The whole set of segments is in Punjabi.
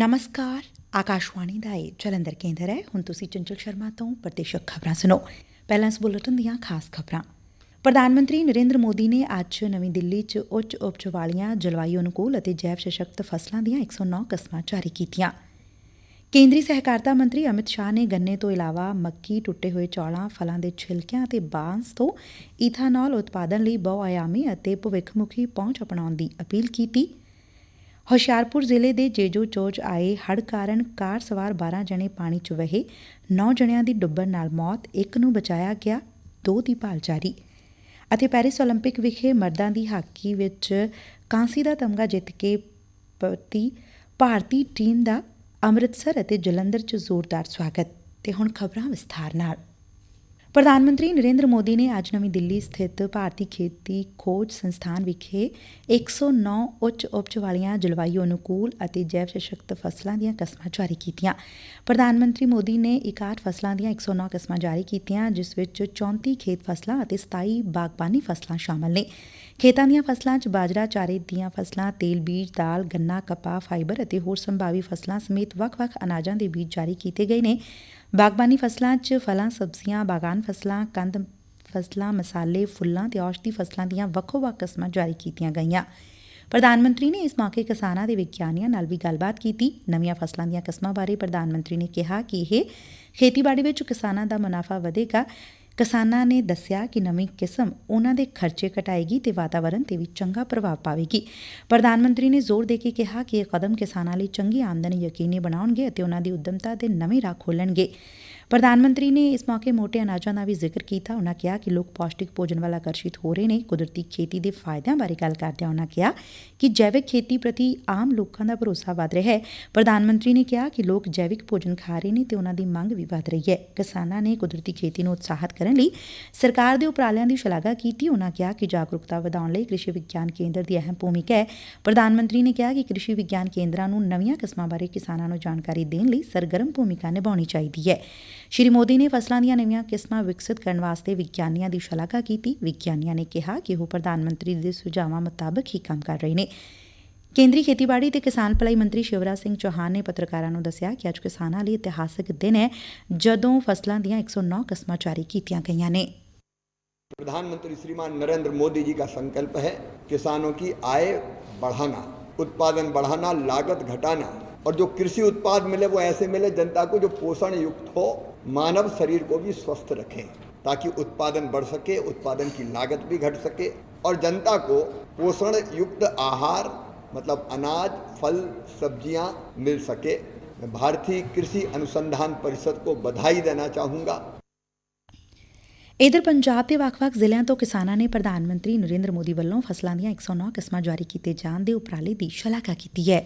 ਨਮਸਕਾਰ ਆਕਾਸ਼ਵਾਣੀ ਦਾ ਇਹ ਜਲੰਧਰ ਕੇਂਦਰ ਹੈ ਹੁਣ ਤੁਸੀਂ ਚੰਚਲ ਸ਼ਰਮਾ ਤੋਂ ਪ੍ਰਤੀਸ਼ਕ ਖਬਰਾਂ ਸੁਣੋ ਪਹਿਲਾਂ ਇਸ ਬੁਲੇਟਿਨ ਦੀਆਂ ਖਾਸ ਖਬਰਾਂ ਪ੍ਰਧਾਨ ਮੰਤਰੀ ਨਰਿੰਦਰ ਮੋਦੀ ਨੇ ਅੱਜ ਨਵੀਂ ਦਿੱਲੀ 'ਚ ਉੱਚ ਉਪਜ ਵਾਲੀਆਂ ਜਲਵਾਯੂ ਅਨੁਕੂਲ ਅਤੇ ਜੈਵ ਸਸ਼ਕਤ ਫਸਲਾਂ ਦੀਆਂ 109 ਕਿਸਮਾਂ ਜਾਰੀ ਕੀਤੀਆਂ ਕੇਂਦਰੀ ਸਹਿਕਾਰਤਾ ਮੰਤਰੀ ਅਮਿਤ ਸ਼ਾਹ ਨੇ ਗੰਨੇ ਤੋਂ ਇਲਾਵਾ ਮੱਕੀ ਟੁੱਟੇ ਹੋਏ ਚੌਲਾਂ ਫਲਾਂ ਦੇ ਛਿਲਕਿਆਂ ਅਤੇ ਬਾਂਸ ਤੋਂ ਈਥਾਨੋਲ ਉਤਪਾਦਨ ਲਈ ਬਹੁਆਯਾਮੀ ਅਤੇ ਭਵਿੱਖਮੁਖੀ ਪਹੁੰਚ ਅਪਣਾਉਣ ਦੀ ਅਪੀਲ ਕੀਤੀ ਹੁਸ਼ਿਆਰਪੁਰ ਜ਼ਿਲ੍ਹੇ ਦੇ ਜੇਜੋ ਚੋਚ ਆਏ ਹੜ੍ਹ ਕਾਰਨ ਕਾਰ ਸਵਾਰ 12 ਜਣੇ ਪਾਣੀ 'ਚ ਵਹੇ 9 ਜਣਿਆਂ ਦੀ ਡੁੱਬਣ ਨਾਲ ਮੌਤ ਇੱਕ ਨੂੰ ਬਚਾਇਆ ਗਿਆ ਦੋ ਦੀ ਭਾਲ ਜਾਰੀ ਅਤੇ ਪੈਰਿਸ 올림픽 ਵਿਖੇ ਮਰਦਾਂ ਦੀ ਹਾਕੀ ਵਿੱਚ ਕਾਂਸੀ ਦਾ ਤਮਗਾ ਜਿੱਤ ਕੇ ਪ੍ਰਤੀ ਭਾਰਤੀ ਟੀਮ ਦਾ ਅੰਮ੍ਰਿਤਸਰ ਅਤੇ ਜਲੰਧਰ 'ਚ ਜ਼ੋਰਦਾਰ ਸਵਾਗਤ ਤੇ ਹੁਣ ਖਬਰਾਂ ਵਿਸਥਾਰ ਨਾਲ ਪ੍ਰਧਾਨ ਮੰਤਰੀ ਨਰਿੰਦਰ ਮੋਦੀ ਨੇ ਅੱਜ ਨਵੀਂ ਦਿੱਲੀ ਸਥਿਤ ਭਾਰਤੀ ਖੇਤੀ ਖੋਜ ਸੰਸਥਾਨ ਵਿਖੇ 109 ਉੱਚ ਉਪਜ ਵਾਲੀਆਂ ਜਲਵਾਯੂ ਅਨੁਕੂਲ ਅਤੇ ਜੈਵ ਸਸ਼ਕਤ ਫਸਲਾਂ ਦੀਆਂ ਕਿਸਮਾਂ ਜਾਰੀ ਕੀਤੀਆਂ। ਪ੍ਰਧਾਨ ਮੰਤਰੀ ਮੋਦੀ ਨੇ 61 ਫਸਲਾਂ ਦੀਆਂ 109 ਕਿਸਮਾਂ ਜਾਰੀ ਕੀਤੀਆਂ, ਜਿਸ ਵਿੱਚ 34 ਖੇਤ ਫਸਲਾਂ ਅਤੇ 27 ਬਾਗਬਾਨੀ ਫਸਲਾਂ ਸ਼ਾਮਲ ਨੇ। ਖੇਤਾਂ ਦੀਆਂ ਫਸਲਾਂ 'ਚ ਬਾਜਰਾ, ਚਾਰੇ ਦੀਆਂ ਫਸਲਾਂ, ਤੇਲ, ਬੀਜ, ਦਾਲ, ਗੰਨਾ, ਕਪਾਹ, ਫਾਈਬਰ ਅਤੇ ਹੋਰ ਸੰਭਾਵੀ ਫਸਲਾਂ ਸਮੇਤ ਵੱਖ-ਵੱਖ ਅਨਾਜਾਂ ਦੇ ਬੀਜ ਜਾਰੀ ਕੀਤੇ ਗਏ ਨੇ। ਬਾਗਬਾਨੀ ਫਸਲਾਂ 'ਚ ਫਲਾਂ, ਸਬਜ਼ੀਆਂ, ਬਾਗਾਨ ਫਸਲਾਂ, ਕੰਦ ਫਸਲਾਂ, ਮਸਾਲੇ, ਫੁੱਲਾਂ ਤੇ ਔਸ਼ਧੀ ਫਸਲਾਂ ਦੀਆਂ ਵੱਖੋ-ਵੱਖ ਕਿਸਮਾਂ ਜਾਰੀ ਕੀਤੀਆਂ ਗਈਆਂ। ਪ੍ਰਧਾਨ ਮੰਤਰੀ ਨੇ ਇਸ ਮੌਕੇ ਕਿਸਾਨਾਂ ਦੇ ਵਿਗਿਆਨੀਆਂ ਨਾਲ ਵੀ ਗੱਲਬਾਤ ਕੀਤੀ। ਨਵੀਆਂ ਫਸਲਾਂ ਦੀਆਂ ਕਿਸਮਾਂ ਬਾਰੇ ਪ੍ਰਧਾਨ ਮੰਤਰੀ ਨੇ ਕਿਹਾ ਕਿ ਇਹ ਖੇਤੀਬਾੜੀ ਵਿੱਚ ਕਿਸਾਨਾਂ ਦਾ ਮੁਨਾਫਾ ਵਧੇਗਾ। ਕਿਸਾਨਾਂ ਨੇ ਦੱਸਿਆ ਕਿ ਨਵੀਂ ਕਿਸਮ ਉਹਨਾਂ ਦੇ ਖਰਚੇ ਘਟਾਏਗੀ ਤੇ ਵਾਤਾਵਰਣ ਤੇ ਵੀ ਚੰਗਾ ਪ੍ਰਭਾਵ ਪਾਵੇਗੀ। ਪ੍ਰਧਾਨ ਮੰਤਰੀ ਨੇ ਜ਼ੋਰ ਦੇ ਕੇ ਕਿਹਾ ਕਿ ਇਹ ਕਦਮ ਕਿਸਾਨਾਂ ਲਈ ਚੰਗੀ ਆਮਦਨ ਯਕੀਨੀ ਬਣਾਉਣਗੇ ਅਤੇ ਉਨ੍ਹਾਂ ਦੀ ਉਦਮਤਾ ਦੇ ਨਵੇਂ ਰਾਹ ਖੋਲਣਗੇ ਪ੍ਰਧਾਨ ਮੰਤਰੀ ਨੇ ਇਸ ਮੌਕੇ ਮੋਟੇ ਅਨਾਜਾਂ ਦਾ ਵੀ ਜ਼ਿਕਰ ਕੀਤਾ। ਉਨੂਾਂ ਕਿਹਾ ਕਿ ਲੋਕ ਪੌਸ਼ਟਿਕ ਭੋਜਨ ਵੱਲ ਆਕਰਸ਼ਿਤ ਹੋ ਰਹੇ ਨੇ। ਕੁਦਰਤੀ ਖੇਤੀ ਦੇ ਫਾਇਦਿਆਂ ਬਾਰੇ ਗੱਲ ਕਰਦਿਆਂ ਉਨੂਾਂ ਕਿਹਾ ਕਿ ਜੈਵਿਕ ਖੇਤੀ ਪ੍ਰਤੀ ਆਮ ਲੋਕਾਂ ਦਾ ਭਰੋਸਾ ਵਧ ਰਿਹਾ ਹੈ। ਪ੍ਰਧਾਨ ਮੰਤਰੀ ਨੇ ਕਿਹਾ ਕਿ ਲੋਕ ਜੈਵਿਕ ਭੋਜਨ ਖਾ ਰਹੇ ਨੇ ਤੇ ਉਹਨਾਂ ਦੀ ਮੰਗ ਵੀ ਵਧ ਰਹੀ ਹੈ। ਕਿਸਾਨਾਂ ਨੇ ਕੁਦਰਤੀ ਖੇਤੀ ਨੂੰ ਉਤਸ਼ਾਹਿਤ ਕਰਨ ਲਈ ਸਰਕਾਰ ਦੇ ਉਪਰਾਲਿਆਂ ਦੀ ਸ਼ਲਾਘਾ ਕੀਤੀ। ਉਹਨਾਂ ਕਿਹਾ ਕਿ ਜਾਗਰੂਕਤਾ ਵਧਾਉਣ ਲਈ ਕ੍ਰਿਸ਼ੀ ਵਿਗਿਆਨ ਕੇਂਦਰ ਦੀ ਅਹਿਮ ਭੂਮਿਕਾ ਹੈ। ਪ੍ਰਧਾਨ ਮੰਤਰੀ ਨੇ ਕਿਹਾ ਕਿ ਕ੍ਰਿਸ਼ੀ ਵਿਗਿਆਨ ਕੇਂਦਰਾਂ ਨੂੰ ਨਵੀਆਂ ਕਿਸਮਾਂ ਬਾਰੇ ਕਿਸਾਨਾਂ ਨੂੰ ਜਾਣਕਾਰੀ ਦੇਣ ਲਈ ਸਰਗਰਮ ਭੂਮਿਕਾ ਨਿਭਾਉਣੀ ਚਾਹੀਦੀ ਹੈ। ਸ਼੍ਰੀ ਮੋਦੀ ਨੇ ਫਸਲਾਂ ਦੀਆਂ ਨਵੀਆਂ ਕਿਸਮਾਂ ਵਿਕਸਿਤ ਕਰਨ ਵਾਸਤੇ ਵਿਗਿਆਨੀਆਂ ਦੀ ਸ਼ਲਾਘਾ ਕੀਤੀ ਵਿਗਿਆਨੀਆਂ ਨੇ ਕਿਹਾ ਕਿ ਉਹ ਪ੍ਰਧਾਨ ਮੰਤਰੀ ਦੇ ਸੁਝਾਵਾਂ ਮੁਤਾਬਕ ਹੀ ਕੰਮ ਕਰ ਰਹੇ ਨੇ ਕੇਂਦਰੀ ਖੇਤੀਬਾੜੀ ਤੇ ਕਿਸਾਨ ਭਲਾਈ ਮੰਤਰੀ ਸ਼ਿਵਰਾਜ ਸਿੰਘ ਚੌਹਾਨ ਨੇ ਪੱਤਰਕਾਰਾਂ ਨੂੰ ਦੱਸਿਆ ਕਿ ਅੱਜ ਕਿਸਾਨਾਂ ਲਈ ਇਤਿਹਾਸਕ ਦਿਨ ਹੈ ਜਦੋਂ ਫਸਲਾਂ ਦੀਆਂ 109 ਕਿਸਮਾਂ ਜਾਰੀ ਕੀਤੀਆਂ ਗਈਆਂ ਨੇ प्रधानमंत्री श्रीमान नरेंद्र मोदी जी का संकल्प है किसानों की आय बढ़ाना उत्पादन बढ़ाना लागत घटाना और जो कृषि उत्पाद मिले वो ऐसे मिले जनता को जो पोषण युक्त हो मानव शरीर को भी स्वस्थ रखें ताकि उत्पादन बढ़ सके उत्पादन की लागत भी घट सके और जनता को पोषण युक्त आहार मतलब अनाज फल सब्जियां मिल सके मैं भारतीय कृषि अनुसंधान परिषद को बधाई देना चाहूँगा ਇਧਰ ਪੰਜਾਬ ਦੇ ਵੱਖ-ਵੱਖ ਜ਼ਿਲ੍ਹਿਆਂ ਤੋਂ ਕਿਸਾਨਾਂ ਨੇ ਪ੍ਰਧਾਨ ਮੰਤਰੀ ਨਰਿੰਦਰ ਮੋਦੀ ਵੱਲੋਂ ਫਸਲਾਂ ਦੀਆਂ 109 ਕਿਸਮਾਂ ਜਾਰੀ ਕੀਤੇ ਜਾਣ ਦੇ ਉਪਰਾਲੇ ਦੀ ਸ਼ਲਾਘਾ ਕੀਤੀ ਹੈ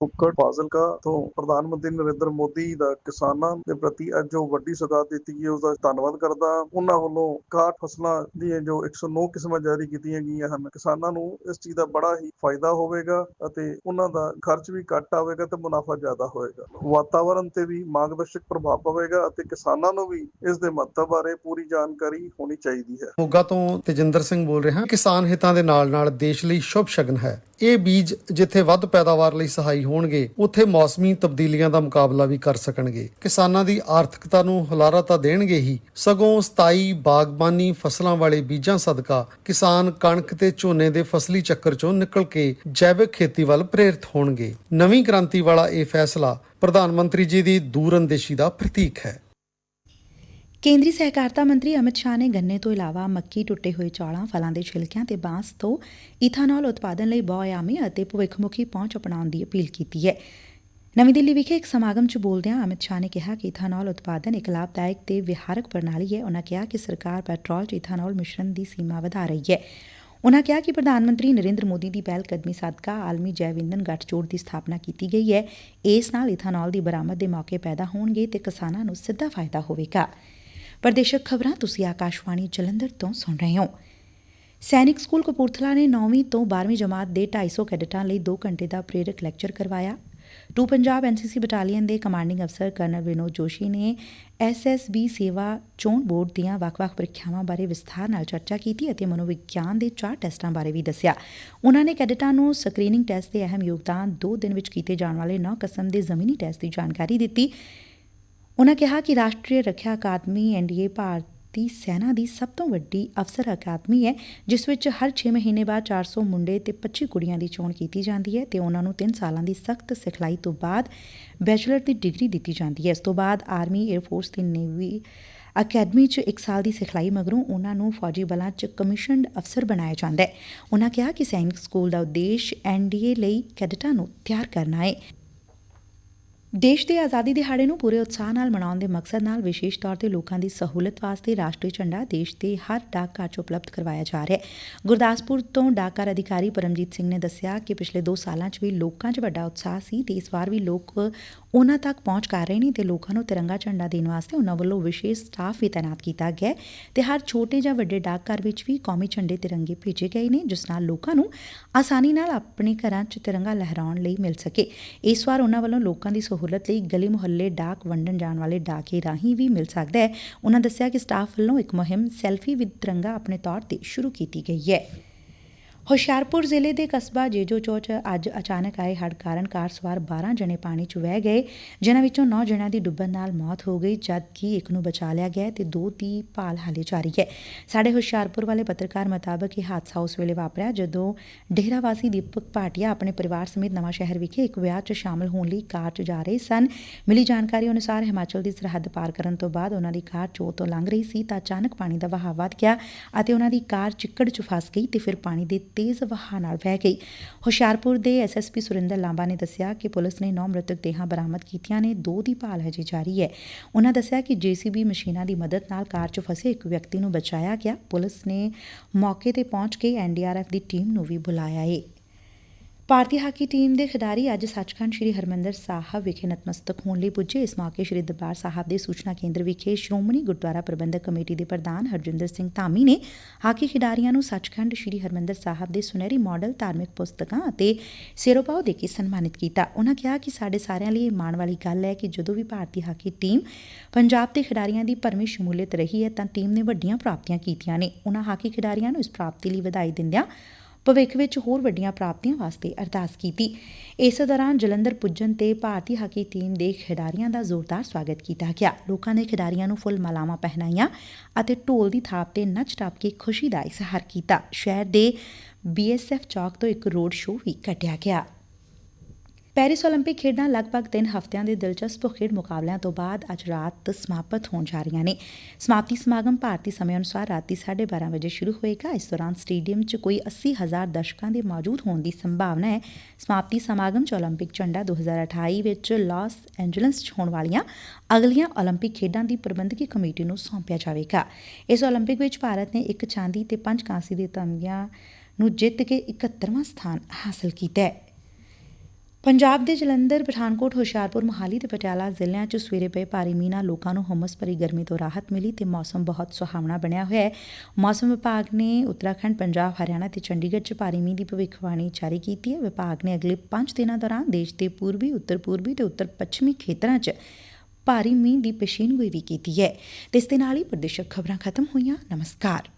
ਕੁੱਕੜ ਫਾਜ਼ਿਲਕਾ ਤੋਂ ਪ੍ਰਧਾਨ ਮੰਤਰੀ ਨਰਿੰਦਰ ਮੋਦੀ ਦਾ ਕਿਸਾਨਾਂ ਦੇ ਪ੍ਰਤੀ ਅੱਜ ਜੋ ਵੱਡੀ ਸੌਗਾਤ ਦਿੱਤੀ ਗਈ ਉਸ ਦਾ ਧੰਨਵਾਦ ਕਰਦਾ ਉਹਨਾਂ ਵੱਲੋਂ 61 ਫਸਲਾਂ ਦੀਆਂ ਜੋ 109 ਕਿਸਮਾਂ ਜਾਰੀ ਕੀਤੀਆਂ ਗਈਆਂ ਹਨ, ਕਿਸਾਨਾਂ ਨੂੰ ਇਸ ਚੀਜ਼ ਦਾ ਬੜਾ ਹੀ ਫਾਇਦਾ ਹੋਵੇਗਾ ਅਤੇ ਉਹਨਾਂ ਦਾ ਖਰਚ ਵੀ ਘੱਟ ਆਵੇਗਾ ਤੇ ਮੁਨਾਫਾ ਜ਼ਿਆਦਾ ਹੋਵੇਗਾ ਵਾਤਾਵਰਣ ਤੇ ਵੀ ਮਾਰਗਦਰਸ਼ਕ ਪ੍ਰਭਾਵ ਪਵੇਗਾ ਅਤੇ ਕਿਸਾਨਾਂ ਨੂੰ ਵੀ ਇਸ ਦੇ ਮਹੱਤਵ ਬਾਰੇ ਪੂਰੀ ਜਾਣਕਾਰੀ ਹੋਣੀ ਚਾਹੀਦੀ ਹੈ। ਮੋਗਾ ਤੋਂ ਤੇਜਿੰਦਰ ਸਿੰਘ ਬੋਲ ਰਿਹਾ, ਕਿਸਾਨ ਹਿੱਤਾਂ ਦੇ ਨਾਲ ਨਾਲ ਦੇਸ਼ ਲਈ ਸ਼ੁਭ ਸ਼ਗਨ ਹੈ। ਇਹ ਬੀਜ ਜਿੱਥੇ ਵੱਧ ਪੈਦਾਵਾਰ ਲਈ ਸਹਾਈ ਹੋਣਗੇ, ਉੱਥੇ ਮੌਸਮੀ ਤਬਦੀਲੀਆਂ ਦਾ ਮੁਕਾਬਲਾ ਵੀ ਕਰ ਸਕਣਗੇ। ਕਿਸਾਨਾਂ ਦੀ ਆਰਥਿਕਤਾ ਨੂੰ ਹੁਲਾਰਾ ਤਾਂ ਦੇਣਗੇ ਹੀ, ਸਗੋਂ ਸਥਾਈ ਬਾਗਬਾਨੀ ਫਸਲਾਂ ਵਾਲੇ ਬੀਜਾਂ ਸਦਕਾ ਕਿਸਾਨ ਕਣਕ ਤੇ ਝੋਨੇ ਦੇ ਫਸਲੀ ਚੱਕਰ ਚੋਂ ਨਿਕਲ ਕੇ ਜੈਵਿਕ ਖੇਤੀ ਵੱਲ ਪ੍ਰੇਰਿਤ ਹੋਣਗੇ। ਨਵੀਂ ਕ੍ਰਾਂਤੀ ਵਾਲਾ ਇਹ ਫੈਸਲਾ ਪ੍ਰਧਾਨ ਮੰਤਰੀ ਜੀ ਦੀ ਦੂਰਅੰਦੇਸ਼ੀ ਦਾ ਪ੍ਰਤੀਕ ਹੈ। ਕੇਂਦਰੀ ਸਹਿਕਾਰਤਾ ਮੰਤਰੀ ਅਮਿਤ ਸ਼ਾਹ ਨੇ ਗੰਨੇ ਤੋਂ ਇਲਾਵਾ ਮੱਕੀ ਟੁੱਟੇ ਹੋਏ ਚੌਲਾਂ, ਫਲਾਂ ਦੇ ਛਿਲਕਿਆਂ ਤੇ ਬਾਂਸ ਤੋਂ ਈਥਾਨੋਲ ਉਤਪਾਦਨ ਲਈ ਬਹੁਆਯਾਮੀ ਅਤੇ ਭਵਿੱਖਮੁਖੀ ਪਹੁੰਚ ਅਪਣਾਉਣ ਦੀ ਅਪੀਲ ਕੀਤੀ ਹੈ। ਨਵੀਂ ਦਿੱਲੀ ਵਿਖੇ ਇੱਕ ਸਮਾਗਮ 'ਚ ਬੋਲਦਿਆਂ ਅਮਿਤ ਸ਼ਾਹ ਨੇ ਕਿਹਾ ਕਿ ਈਥਾਨੋਲ ਉਤਪਾਦਨ ਇੱਕ ਲਾਭਦਾਇਕ ਤੇ ਵਿਹਾਰਕ ਪ੍ਰਣਾਲੀ ਹੈ। ਉਨ੍ਹਾਂ ਕਿਹਾ ਕਿ ਸਰਕਾਰ ਪੈਟਰੋਲ 'ਚ ਈਥਾਨੋਲ ਮਿਸ਼ਰਣ ਦੀ ਸੀਮਾ ਵਧਾ ਰਹੀ ਹੈ। ਉਨ੍ਹਾਂ ਕਿਹਾ ਕਿ ਪ੍ਰਧਾਨ ਮੰਤਰੀ ਨਰਿੰਦਰ ਮੋਦੀ ਦੀ ਪਹਿਲ ਕਦਮੀ ਸਦਕਾ ਆਲਮੀ ਜੈਵ ਇੰਧਨ ਗੱਠਜੋੜ ਦੀ ਸਥਾਪਨਾ ਕੀਤੀ ਗਈ ਹੈ। ਇਸ ਨਾਲ ਈਥਾਨੋਲ ਦੀ ਬਰਾਮਦ ਦੇ ਮੌਕੇ ਪੈਦਾ ਹੋਣਗੇ ਤੇ ਕਿਸਾਨਾਂ ਨੂੰ ਸਿੱਧਾ ਫਾਇਦਾ ਹੋਵੇਗਾ। ਪ੍ਰਦੇਸ਼ਕ ਖਬਰਾਂ ਤੁਸੀਂ ਆਕਾਸ਼ਵਾਣੀ ਜਲੰਧਰ ਤੋਂ ਸੁਣ ਰਹੇ ਹੋ। ਸੈਨਿਕ ਸਕੂਲ ਕਪੂਰਥਲਾ ਨੇ 9ਵੀਂ ਤੋਂ 12ਵੀਂ ਜਮਾਤ ਦੇ 250 ਕੈਡਟਾਂ ਲਈ 2 ਘੰਟੇ ਦਾ ਪ੍ਰੇਰਕ ਲੈਕਚਰ ਕਰਵਾਇਆ। ਟੂ ਪੰਜਾਬ ਐਨਸੀਸੀ ਬਟਾਲੀਅਨ ਦੇ ਕਮਾਂਡਿੰਗ ਅਫਸਰ ਕਰਨਲ ਵਿਨੋਦ ਜੋਸ਼ੀ ਨੇ ਐਸਐਸਬੀ ਸੇਵਾ ਚੋਣ ਬੋਰਡ ਦੀਆਂ ਵੱਖ-ਵੱਖ ਪ੍ਰੀਖਿਆਵਾਂ ਬਾਰੇ ਵਿਸਥਾਰ ਨਾਲ ਚਰਚਾ ਕੀਤੀ ਅਤੇ ਮਨੋਵਿਗਿਆਨ ਦੇ ਚਾਰ ਟੈਸਟਾਂ ਬਾਰੇ ਵੀ ਦੱਸਿਆ। ਉਨ੍ਹਾਂ ਨੇ ਕੈਡਟਾਂ ਨੂੰ ਸਕਰੀਨਿੰਗ ਟੈਸਟ ਦੇ ਅਹਿਮ ਯੋਗਦਾਨ ਦੋ ਦਿਨ ਵਿੱਚ ਕੀਤੇ ਜਾਣ ਵਾਲੇ ਨੌ ਕਿਸਮ ਦੇ ਜ਼ਮੀਨੀ ਟੈਸਟ ਦੀ ਜਾਣਕਾਰੀ ਦਿੱਤੀ ਉਨ੍ਹਾਂ ਕਿਹਾ ਕਿ ਰਾਸ਼ਟਰੀ ਰੱਖਿਆ ਅਕਾਦਮੀ ਐਨਡੀਏ ਭਾਰਤੀ ਸੈਨਾ ਦੀ ਸਭ ਤੋਂ ਵੱਡੀ ਅਫਸਰ ਅਕਾਦਮੀ ਹੈ, ਜਿਸ ਵਿੱਚ ਹਰ 6 ਮਹੀਨੇ ਬਾਅਦ 400 ਮੁੰਡੇ ਤੇ 25 ਕੁੜੀਆਂ ਦੀ ਚੋਣ ਕੀਤੀ ਜਾਂਦੀ ਹੈ ਤੇ ਉਨ੍ਹਾਂ ਨੂੰ 3 ਸਾਲਾਂ ਦੀ ਸਖਤ ਸਿਖਲਾਈ ਤੋਂ ਬਾਅਦ ਬੈਚਲਰ ਦੀ ਡਿਗਰੀ ਦਿੱਤੀ ਜਾਂਦੀ ਹੈ। ਇਸ ਤੋਂ ਬਾਅਦ ਆਰਮੀ 에ਅਰ ਫੋਰਸ ਤੇ ਨੇਵੀ ਅਕੈਡਮੀ 'ਚ 1 ਸਾਲ ਦੀ ਸਿਖਲਾਈ ਮਗਰੋਂ ਉਨ੍ਹਾਂ ਨੂੰ ਫੌਜੀ ਬਲਾਂ 'ਚ ਕਮਿਸ਼ਨਡ ਅਫਸਰ ਬਣਾਇਆ ਜਾਂਦਾ ਹੈ। ਉਨ੍ਹਾਂ ਕਿਹਾ ਕਿ ਸੈਨਿਕ ਸਕੂਲ ਦਾ ਉਦੇਸ਼ ਐਨਡੀਏ ਲਈ ਕੈਡਟਾਂ ਨੂੰ ਤਿਆਰ ਕਰਨਾ ਹੈ। ਦੇਸ਼ ਦੇ ਆਜ਼ਾਦੀ ਦਿਹਾੜੇ ਨੂੰ ਪੂਰੇ ਉਤਸ਼ਾਹ ਨਾਲ ਮਨਾਉਣ ਦੇ ਮਕਸਦ ਨਾਲ ਵਿਸ਼ੇਸ਼ ਤੌਰ ਤੇ ਲੋਕਾਂ ਦੀ ਸਹੂਲਤ ਵਾਸਤੇ ਰਾਸ਼ਟਰੀ ਝੰਡਾ ਦੇਸ਼ ਦੇ ਹਰ ਡਾਕਘਰ 'ਚ ਉਪਲਬਧ ਕਰਵਾਇਆ ਜਾ ਰਿਹਾ ਹੈ। ਗੁਰਦਾਸਪੁਰ ਤੋਂ ਡਾਕਘਰ ਅਧਿਕਾਰੀ ਪਰਮਜੀਤ ਸਿੰਘ ਨੇ ਦੱਸਿਆ ਕਿ ਪਿਛਲੇ 2 ਸਾਲਾਂ 'ਚ ਵੀ ਲੋਕਾਂ 'ਚ ਵੱਡਾ ਉਤਸ਼ਾਹ ਸੀ ਤੇ ਇਸ ਵਾਰ ਵੀ ਲੋਕ ਉਹਨਾਂ ਤੱਕ ਪਹੁੰਚ ਕਰ ਰਹੇ ਨੇ ਤੇ ਲੋਕਾਂ ਨੂੰ ਤਿਰੰਗਾ ਝੰਡਾ ਦੇਣ ਵਾਸਤੇ ਉਹਨਾਂ ਵੱਲੋਂ ਵਿਸ਼ੇਸ਼ ਸਟਾਫ ਵੀ ਤਾਇਨਾਤ ਕੀਤਾ ਗਿਆ ਹੈ ਤੇ ਹਰ ਛੋਟੇ ਜਾਂ ਵੱਡੇ ਡਾਕਘਰ ਵਿੱਚ ਵੀ ਕੌਮੀ ਝੰਡੇ ਤਿਰੰਗੇ ਭੇਜੇ ਗਏ ਨੇ, ਜਿਸ ਨਾਲ ਲੋਕਾਂ ਨੂੰ ਆਸਾਨੀ ਨਾਲ ਆਪਣੇ ਘਰਾਂ 'ਚ ਤਿਰੰਗਾ ਲਹਿਰਾਉਣ ਲਈ ਮਿਲ ਸਕੇ। ਇਸ ਵਾਰ ਉਹਨਾਂ ਵੱਲੋਂ ਲੋਕਾਂ ਦੀ ਸਹੂਲਤ ਲਈ ਗਲੀ ਮੁਹੱਲੇ ਡਾਕ ਵੰਡਣ ਜਾਣ ਵਾਲੇ ਡਾਕੇ ਰਾਹੀਂ ਵੀ ਮਿਲ ਸਕਦਾ ਹੈ। ਉਹਨਾਂ ਦੱਸਿਆ ਕਿ ਸਟਾਫ ਵੱਲੋਂ ਇੱਕ ਮੁਹਿੰਮ ਸੈਲਫੀ ਵਿਦ ਤਿਰੰਗਾ ਆਪਣੇ ਤੌਰ ਤੇ ਸ਼ੁਰੂ ਕੀਤੀ ਗਈ ਹੈ। ਹੁਸ਼ਿਆਰਪੁਰ ਜ਼ਿਲ੍ਹੇ ਦੇ ਕਸਬਾ ਜੇਜੋ ਚੌਚ ਅੱਜ ਅਚਾਨਕ ਆਏ ਹੜ੍ਹ ਕਾਰਨ ਕਾਰ ਸਵਾਰ 12 ਜਣੇ ਪਾਣੀ 'ਚ ਵਹਿ ਗਏ, ਜਿਨ੍ਹਾਂ ਵਿੱਚੋਂ 9 ਜਣਿਆਂ ਦੀ ਡੁੱਬਣ ਨਾਲ ਮੌਤ ਹੋ ਗਈ, ਜਦਕਿ ਇੱਕ ਨੂੰ ਬਚਾ ਲਿਆ ਗਿਆ ਤੇ ਦੋ ਦੀ ਭਾਲ ਹਾਲੇ ਜਾਰੀ ਹੈ। ਸਾਡੇ ਹੁਸ਼ਿਆਰਪੁਰ ਵਾਲੇ ਪੱਤਰਕਾਰ ਮੁਤਾਬਕ ਇਹ ਹਾਦਸਾ ਉਸ ਵੇਲੇ ਵਾਪਰਿਆ ਜਦੋਂ ਡੇਹਰਾ ਵਾਸੀ ਦੀਪਕ ਭਾਟੀਆ ਆਪਣੇ ਪਰਿਵਾਰ ਸਮੇਤ ਨਵਾਂ ਸ਼ਹਿਰ ਵਿਖੇ ਇੱਕ ਵਿਆਹ 'ਚ ਸ਼ਾਮਲ ਹੋਣ ਲਈ ਕਾਰ 'ਚ ਜਾ ਰਹੇ ਸਨ। ਮਿਲੀ ਜਾਣਕਾਰੀ ਅਨੁਸਾਰ ਹਿਮਾਚਲ ਦੀ ਸਰਹੱਦ ਪਾਰ ਕਰਨ ਤੋਂ ਬਾਅਦ ਉਹਨਾਂ ਦੀ ਕਾਰ ਚੋ ਤੋਂ ਲੰਘ ਰਹੀ ਸੀ ਤਾਂ ਅਚਾਨਕ ਪਾਣੀ ਦਾ ਵਹਾਅ ਵੱਧ ਗਿਆ ਅਤੇ ਉਹਨਾਂ ਦੀ ਕਾਰ ਚਿੱਕੜ 'ਚ ਫਸ ਗਈ ਤੇ ਫਿਰ ਪਾਣੀ ਦੇ ਤੇਜ਼ ਵਹਾਅ ਨਾਲ ਵਹਿ ਗਈ। ਹੁਸ਼ਿਆਰਪੁਰ ਦੇ ਐਸਐਸਪੀ ਸੁਰਿੰਦਰ ਲਾਂਬਾ ਨੇ ਦੱਸਿਆ ਕਿ ਪੁਲਿਸ ਨੇ 9 ਮ੍ਰਿਤਕ ਦੇਹਾਂ ਬਰਾਮਦ ਕੀਤੀਆਂ ਨੇ, ਦੋ ਦੀ ਭਾਲ ਹਜੇ ਜਾਰੀ ਹੈ। ਉਹਨਾਂ ਦੱਸਿਆ ਕਿ ਜੀਸੀਬੀ ਮਸ਼ੀਨਾਂ ਦੀ ਮਦਦ ਨਾਲ ਕਾਰ 'ਚ ਫਸੇ ਇੱਕ ਵਿਅਕਤੀ ਨੂੰ ਬਚਾਇਆ ਗਿਆ। ਪੁਲਿਸ ਨੇ ਮੌਕੇ ਤੇ ਪਹੁੰਚ ਕੇ ਐਨਡੀਆਰਐਫ ਦੀ ਟੀਮ ਨੂੰ ਵੀ ਬੁਲਾਇਆ ਏ। ਭਾਰਤੀ ਹਾਕੀ ਟੀਮ ਦੇ ਖਿਡਾਰੀ ਅੱਜ ਸੱਚਖੰਡ ਸ੍ਰੀ ਹਰਮੰਦਰ ਸਾਹਿਬ ਵਿਖੇ ਨਤਮਸਤਕ ਹੋਣ ਲਈ ਪੁੱਜੇ। ਇਸ ਮੌਕੇ ਸ੍ਰੀ ਦਰਬਾਰ ਸਾਹਿਬ ਦੇ ਸੂਚਨਾ ਕੇਂਦਰ ਵਿਖੇ ਸ਼੍ਰੋਮਣੀ ਗੁਰਦੁਆਰਾ ਪ੍ਰਬੰਧਕ ਕਮੇਟੀ ਦੇ ਪ੍ਰਧਾਨ ਹਰਜਿੰਦਰ ਸਿੰਘ ਧਾਮੀ ਨੇ ਹਾਕੀ ਖਿਡਾਰੀਆਂ ਨੂੰ ਸੱਚਖੰਡ ਸ੍ਰੀ ਹਰਮੰਦਰ ਸਾਹਿਬ ਦੇ ਸੁਨਹਿਰੀ ਮਾਡਲ ਧਾਰਮਿਕ ਪੁਸਤਕਾਂ ਅਤੇ ਸਿਰੋਪਾਓ ਦੇ ਕੇ ਸਨਮਾਨਿਤ ਕੀਤਾ। ਉਹਨਾਂ ਕਿਹਾ ਕਿ ਸਾਡੇ ਸਾਰਿਆਂ ਲਈ ਇਹ ਮਾਣ ਵਾਲੀ ਗੱਲ ਹੈ ਕਿ ਜਦੋਂ ਵੀ ਭਾਰਤੀ ਹਾਕੀ ਟੀਮ ਪੰਜਾਬ ਦੇ ਖਿਡਾਰੀਆਂ ਦੀ ਭਰਵੀਂ ਸ਼ਮੂਲੀਅਤ ਰਹੀ ਹੈ ਤਾਂ ਟੀਮ ਨੇ ਵੱਡੀਆਂ ਪ੍ਰਾਪਤੀਆਂ ਕੀਤੀਆਂ ਨੇ। ਉਹਨਾਂ ਹਾਕੀ ਖਿਡਾਰੀਆਂ ਨੂੰ ਇਸ ਪ੍ਰਾਪਤੀ ਲਈ ਵਧਾਈ ਦਿੰਦਿਆਂ ਭਵਿੱਖ ਵਿੱਚ ਹੋਰ ਵੱਡੀਆਂ ਪ੍ਰਾਪਤੀਆਂ ਵਾਸਤੇ ਅਰਦਾਸ ਕੀਤੀ। ਇਸ ਦੌਰਾਨ ਜਲੰਧਰ ਪੁੱਜਣ ਤੇ ਭਾਰਤੀ ਹਾਕੀ ਟੀਮ ਦੇ ਖਿਡਾਰੀਆਂ ਦਾ ਜ਼ੋਰਦਾਰ ਸਵਾਗਤ ਕੀਤਾ ਗਿਆ। ਲੋਕਾਂ ਨੇ ਖਿਡਾਰੀਆਂ ਨੂੰ ਫੁੱਲ ਮਾਲਾਵਾਂ ਪਹਿਨਾਈਆਂ ਅਤੇ ਢੋਲ ਦੀ ਥਾਪ ਤੇ ਨੱਚ ਟੱਪ ਕੇ ਖੁਸ਼ੀ ਦਾ ਇਜ਼ਹਾਰ ਕੀਤਾ। ਸ਼ਹਿਰ ਦੇ ਬੀਐਸਐਫ ਚੌਕ ਤੋਂ ਇੱਕ ਰੋਡ ਸ਼ੋਅ ਵੀ ਕੱਢਿਆ ਗਿਆ। ਪੈਰਿਸ 올림픽 ਖੇਡਾਂ ਲਗਭਗ 3 ਹਫ਼ਤਿਆਂ ਦੇ ਦਿਲਚਸਪ ਖੇਡ ਮੁਕਾਬਲਿਆਂ ਤੋਂ ਬਾਅਦ ਅੱਜ ਰਾਤ ਸਮਾਪਤ ਹੋਣ ਜਾ ਰਹੀਆਂ ਨੇ ਸਮਾਪਤੀ ਸਮਾਗਮ ਭਾਰਤੀ ਸਮੇਂ ਅਨੁਸਾਰ ਰਾਤੀ 12:30 ਵਜੇ ਸ਼ੁਰੂ ਹੋਏਗਾ ਇਸ ਦੌਰਾਨ ਸਟੇਡੀਅਮ 'ਚ ਕੋਈ 80000 ਦਰਸ਼ਕਾਂ ਦੇ ਮੌਜੂਦ ਹੋਣ ਦੀ ਸੰਭਾਵਨਾ ਹੈ ਸਮਾਪਤੀ ਸਮਾਗਮ 'ਚ 올림픽 ਝੰਡਾ 2028 ਵਿੱਚ ਲਾਸ ਐਂਜਲਸ 'ਚ ਹੋਣ ਵਾਲੀਆਂ ਅਗਲੀਆਂ 올림픽 ਖੇਡਾਂ ਦੀ ਪ੍ਰਬੰਧਕੀ ਕਮੇਟੀ ਨੂੰ ਸੌਂਪਿਆ ਜਾਵੇਗਾ ਇਸ 올림픽 ਵਿੱਚ ਭਾਰਤ ਨੇ ਇੱਕ ਚਾਂਦੀ ਤੇ ਪੰਜ ਕਾਂਸੀ ਦੇ ਤਮਗਿਆਂ ਨੂੰ ਜਿੱਤ ਕੇ 71ਵਾਂ ਸਥਾਨ ਹਾਸਲ ਕੀਤਾ ਹੈ ਪੰਜਾਬ ਦੇ ਜਲੰਧਰ, ਪਠਾਨਕੋਟ, ਹੁਸ਼ਿਆਰਪੁਰ, ਮੋਹਾਲੀ ਤੇ ਪਟਿਆਲਾ ਜ਼ਿਲ੍ਹਿਆਂ 'ਚ ਸਵੇਰੇ ਪਏ ਭਾਰੀ ਮੀਂਹ ਨਾਲ ਲੋਕਾਂ ਨੂੰ ਹਮਸ ਭਰੀ ਗਰਮੀ ਤੋਂ ਰਾਹਤ ਮਿਲੀ ਤੇ ਮੌਸਮ ਬਹੁਤ ਸੁਹਾਵਣਾ ਬਣਿਆ ਹੋਇਆ ਹੈ। ਮੌਸਮ ਵਿਭਾਗ ਨੇ ਉੱਤਰਾਖੰਡ, ਪੰਜਾਬ, ਹਰਿਆਣਾ ਤੇ ਚੰਡੀਗੜ੍ਹ 'ਚ ਭਾਰੀ ਮੀਂਹ ਦੀ ਭਵਿੱਖਬਾਣੀ ਜਾਰੀ ਕੀਤੀ ਹੈ। ਵਿਭਾਗ ਨੇ ਅਗਲੇ 5 ਦਿਨਾਂ ਦੌਰਾਨ ਦੇਸ਼ ਦੇ ਪੂਰਬੀ, ਉੱਤਰ ਪੂਰਬੀ ਤੇ ਉੱਤਰ ਪੱਛਮੀ ਖੇਤਰਾਂ 'ਚ ਭਾਰੀ ਮੀਂਹ ਦੀ ਪੇਸ਼ੀਨਗੋਈ ਵੀ ਕੀਤੀ ਹੈ। ਤੇ ਇਸ ਦੇ ਨਾਲ ਹੀ ਪ੍ਰਦੇਸ਼ਕ ਖਬਰਾਂ ਖਤਮ ਹੋਈਆਂ। ਨਮਸਕਾਰ।